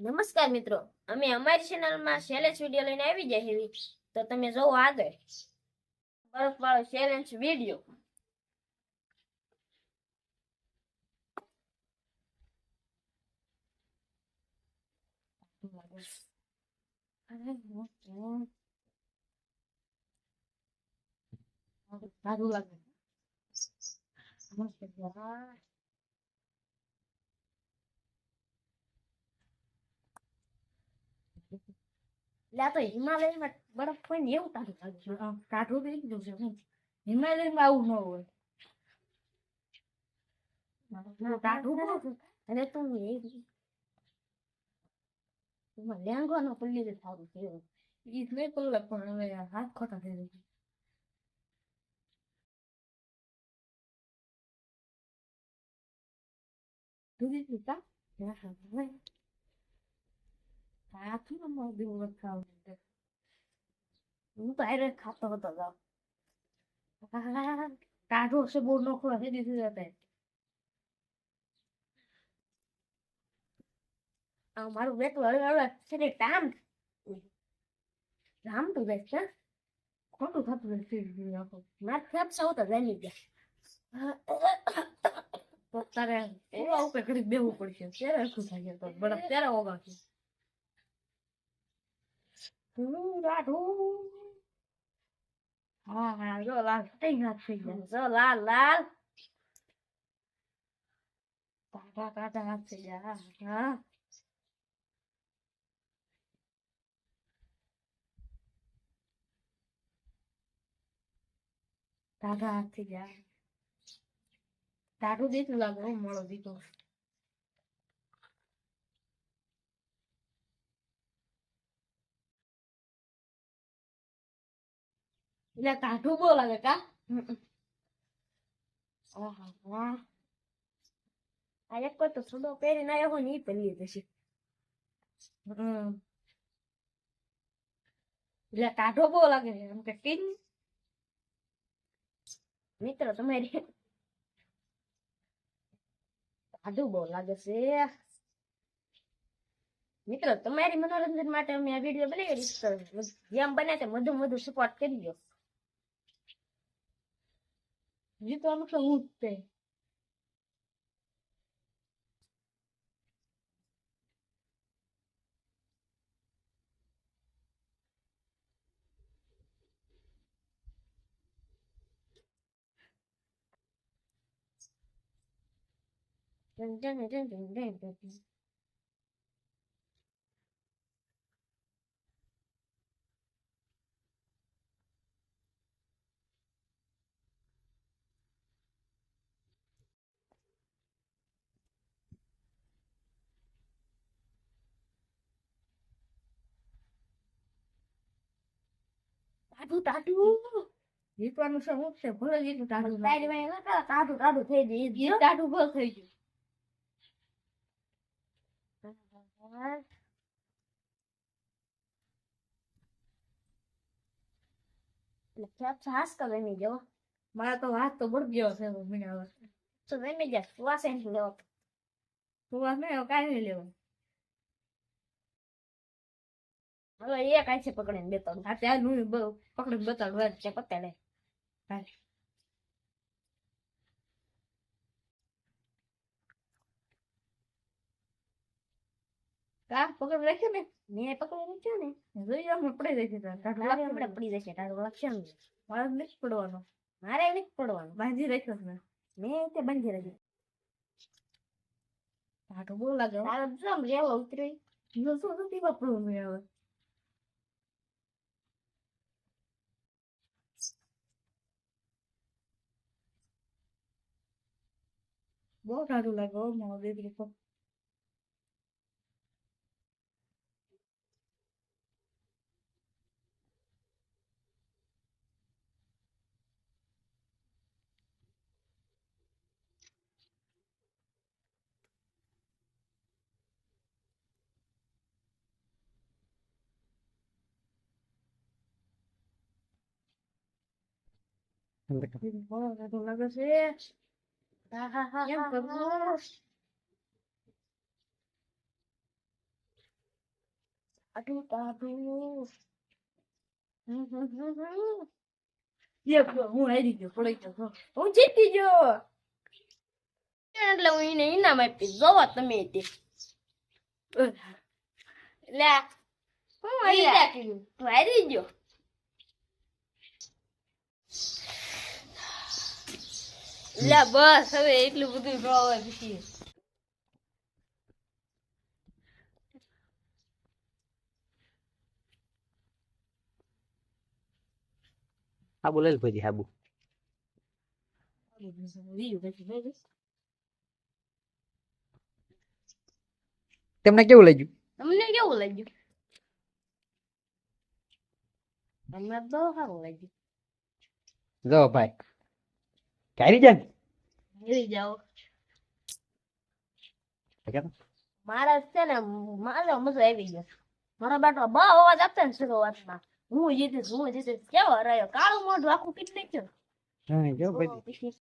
નમસ્કાર મિત્રો, અમે અમારી ચેનલમાં ચેલેન્જ વીડિયો લઈને આવી જાય એવી તો તમે જોવો આગળ. બરફ વાળો ચેલેન્જ વીડિયો સારું લાગે એટલે આ તો હિમાલયમાં બરફ હોય ને એવું તારું થાય છે આમ કાઠું ગયું છે હિમાલયમાં આવું ન હોય. છે. અને તું એમાં લેંગવાનો પલ્લી જ સારું છે ઈ નહીં પલ્લે પણ હવે હાથ ખોટા થઈ જાય. હાથું ન મળે દેવું ખાવું હું તો આયરે ખાતો હતો જાવ કાઢો છે બહુ નોખો થઈ દીધું જતા આ મારું બેટું હળવે હળવે છે ને ટામ રામ તો બેસ છે ખોટું થતું છે આખું માર ફેપ સૌ તો જાની ગયા તો તારે એવા ઉપર ઘડી બેહવું પડશે ત્યારે શું થાય તો બરફ ત્યારે ઓગાળશે રાઠું હા હા જો લાલ થઈ ગયા થઈ ગયા જો લાલ લાલ કાટા હાથ થઈ ગયા હા કાટા હાથ ગયા ટાટું દીધું લાગે મળો દીધો એટલે કાઠું બહુ લાગે કા આહા, વાહ. આ એક કોઈ તો સુડો પહેરીને આવ્યો હોય ને ઈ પહેરી જશે હમ એટલે કાઠો બહુ લાગે છે એમ કે કિંગ મિત્રો તમારી સાદું બહુ લાગે છે મિત્રો તમારી મનોરંજન માટે અમે આ વીડિયો બનાવી તો જેમ બને તેમ વધુ વધુ સપોર્ટ કરી દો જીતવાનું છે હું જ તે Dun, dun, dun, dun, dun, dun, dun. ટાઢું ટાઢું જીતવાનું છે હું જ ભલે જીતું ટાટું તારી વાંહે ના કરે, ટાઢું ટાઢું થઈ જાય ઈ જ. જીત ટાટું ભલે થઈ ગયું એટલે ખેપ વેમી જવો મારા તો હાથ તો બળી ગયો છે મને હવે તો વેમી જા સુવાસે લેવો. તું વાત નહીં કાંઈ નહીં લેવું. હવે એક કાંઈ છે પકડીને દેતો આ ત્યાં હું બ- પકડીને બતાડું હાલ. છે પત્તે હાલ. કા પકડ રાખ્યો ને મેં પકડી રાખ્યો ને? જોઈએ અમે પડી લાગતું હમણાં પડી જશે તારું લક્ષણ મારે નથી પડવાનો. મારે નથી પડવાનું. બાંધી રાખ્યો ને મેં તે બંધી રાખી ટાટું બહુ લાગે હો. તારો જો આમ રેવો ઉતરી. જો શું નથી વાપરવું મેં હવે? બહુ સારું લાગે હો મારો દીકરી તો બહુ સારું લાગે છે હા હારી ગયો પડી ગયો. હું જીતી ગયો એટલે હું એને ઇનામ આપી જોવો તમે તે લે હું હારી લે. તું હારી ગયો લે બસ હવે એટલું બધું હોય પછી. હા બોલે ભાઈ હાબુ. તમને કેવું લાગ્યું? તમને કેવું લાગ્યું? અમને તો સારું લાગ્યું. જો ભાઈ ક્યારે જાય હારી જાઓ મારા છે ને મારે મજા આવી ગયો મારા બેટો બહુ અવાજ આપતા ને શરૂઆતમાં હું જીતીશ હું જીતીશ કેવો રહ્યો કાળું મોઢું આખું કેટલી નાખ્યું હા જો પછી